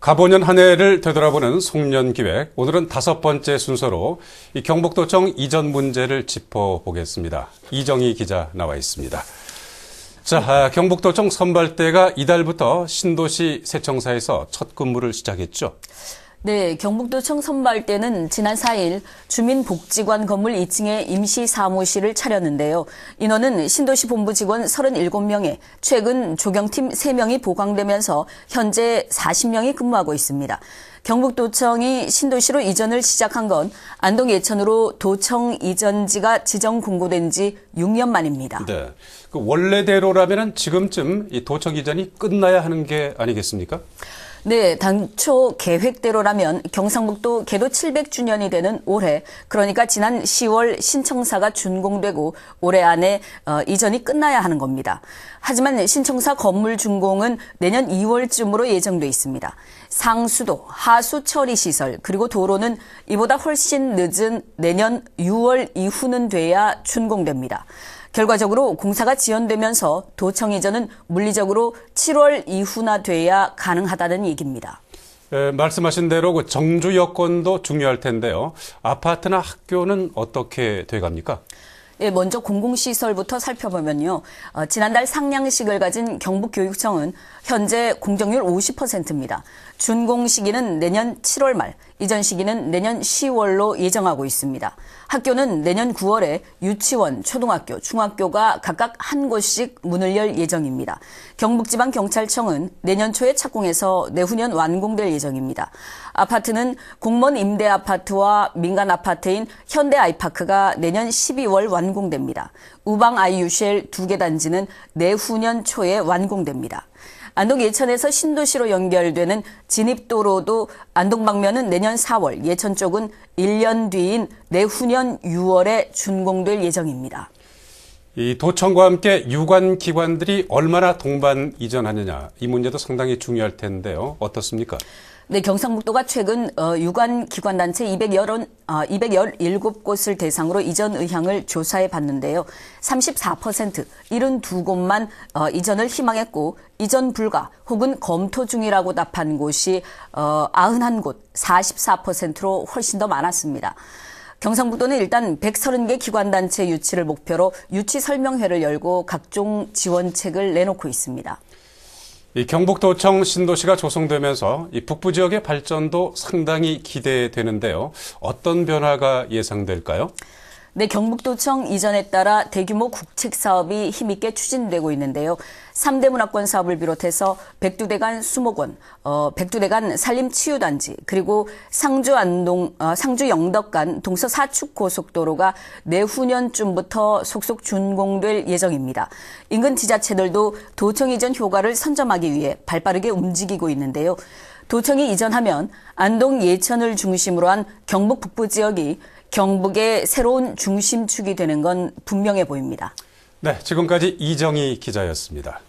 가보년 한 해를 되돌아보는 송년 기획. 오늘은 다섯 번째 순서로 이 경북도청 이전 문제를 짚어보겠습니다. 이정희 기자 나와 있습니다. 자, 아, 경북도청 선발대가 이달부터 신도시 세청사에서 첫 근무를 시작했죠. 네, 경북도청 선발대는 지난 4일 주민복지관 건물 2층에 임시 사무실을 차렸는데요. 인원은 신도시 본부 직원 37명에 최근 조경팀 3명이 보강되면서 현재 40명이 근무하고 있습니다. 경북도청이 신도시로 이전을 시작한 건 안동 예천으로 도청 이전지가 지정 공고된 지 6년 만입니다. 네. 그 원래대로라면 지금쯤 이 도청 이전이 끝나야 하는 게 아니겠습니까? 네, 당초 계획대로라면 경상북도 개도 700주년이 되는 올해, 그러니까 지난 10월 신청사가 준공되고 올해 안에 어, 이전이 끝나야 하는 겁니다. 하지만 신청사 건물 준공은 내년 2월쯤으로 예정돼 있습니다. 상수도, 하수 처리 시설, 그리고 도로는 이보다 훨씬 늦은 내년 6월 이후는 돼야 준공됩니다. 결과적으로 공사가 지연되면서 도청 이전은 물리적으로 7월 이후나 돼야 가능하다는 얘기입니다. 에, 말씀하신 대로 그 정주 여건도 중요할 텐데요. 아파트나 학교는 어떻게 돼갑니까? 예, 먼저 공공시설부터 살펴보면요. 어, 지난달 상냥식을 가진 경북교육청은 현재 공정률 50%입니다. 준공 시기는 내년 7월 말, 이전 시기는 내년 10월로 예정하고 있습니다. 학교는 내년 9월에 유치원, 초등학교, 중학교가 각각 한 곳씩 문을 열 예정입니다. 경북지방경찰청은 내년 초에 착공해서 내후년 완공될 예정입니다. 아파트는 공무원 임대 아파트와 민간 아파트인 현대 아이파크가 내년 12월 완공 됩니다. 우방 아이유쉘 두개 단지는 내후년 초에 완공됩니다. 안동 예천에서 신도시로 연결되는 진입도로도 안동 방면은 내년 4월, 예천 쪽은 1년 뒤인 내후년 6월에 준공될 예정입니다. 이 도청과 함께 유관 기관들이 얼마나 동반 이전하느냐 이 문제도 상당히 중요할 텐데요. 어떻습니까? 네, 경상북도가 최근 어, 유관 기관 단체 210, 어, 217곳을 대상으로 이전 의향을 조사해 봤는데요. 34% 72곳만 어, 이전을 희망했고 이전 불가 혹은 검토 중이라고 답한 곳이 어, 91곳 44%로 훨씬 더 많았습니다. 경상북도는 일단 130개 기관단체 유치를 목표로 유치 설명회를 열고 각종 지원책을 내놓고 있습니다. 이 경북도청 신도시가 조성되면서 이 북부 지역의 발전도 상당히 기대되는데요. 어떤 변화가 예상될까요? 네, 경북도청 이전에 따라 대규모 국책 사업이 힘있게 추진되고 있는데요. 3대 문화권 사업을 비롯해서 백두대간 수목원, 어, 백두대간 산림치유단지, 그리고 상주 안동, 어, 상주 영덕간 동서 사축 고속도로가 내후년쯤부터 속속 준공될 예정입니다. 인근 지자체들도 도청 이전 효과를 선점하기 위해 발빠르게 움직이고 있는데요. 도청이 이전하면 안동 예천을 중심으로 한 경북 북부 지역이 경북의 새로운 중심축이 되는 건 분명해 보입니다. 네, 지금까지 이정희 기자였습니다.